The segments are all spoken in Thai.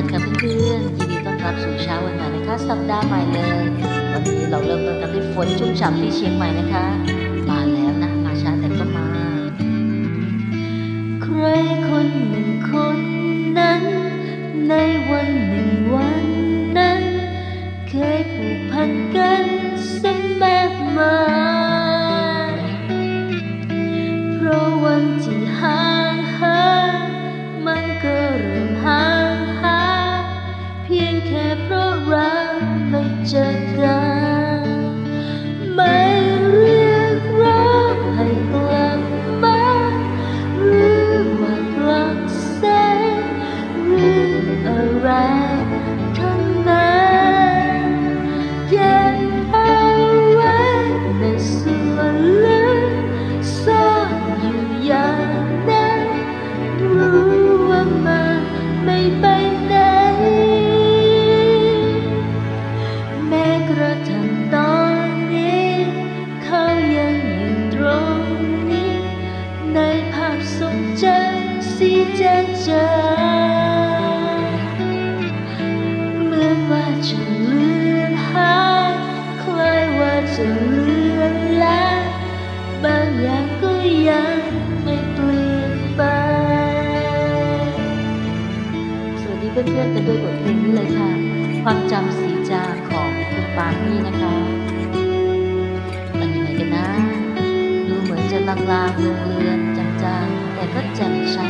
วันค่ะเพื่อนๆยินดีต้อนรับสู่เช้าวันใหม่นะคะสัปดาห์ใหม่เลย วันนี้เราเริ่มต้นกันด้วยฝนชุ่มฉ่ำที่เชียงใหม่นะคะ มาแล้วนะมาช้าแต่ก็มา ใครคนหนึ่งคนนั้น ในวันหนึ่งวันนั้น เคยผูกพันกัน สีจางจางเหมือนว่าจะเลือนหายคล้ายว่าจะเลือนลางบางอย่างก็ยังไม่เปลี่ยนไปสวัสดีเพื่อนๆกันด้วยบทเพลงนี้เลยค่ะ ความจำสีจางของคุณปามี่นะคะมันยังไงกันนะ ดูเหมือนจะลางๆเลือนเลือนๆจางๆแต่ก็แจ่มชัด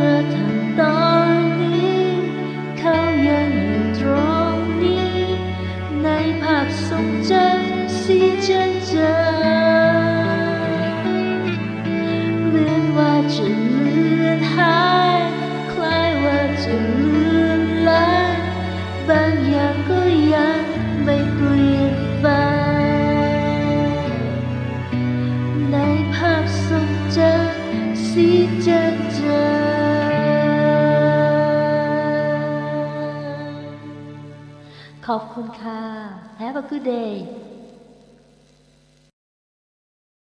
ระทั่งตอนนี้ เขายังอยู่ตรงนี้ ในภาพทรงจำสีจางจางเหมือนว่าจะเลือนหายคล้ายว่าจะเลือนลางบางอย่างก็ยังไม่เปลี่ยนไป ในภาพทรงจำสีจ ขอบคุณค่ะ Have a good day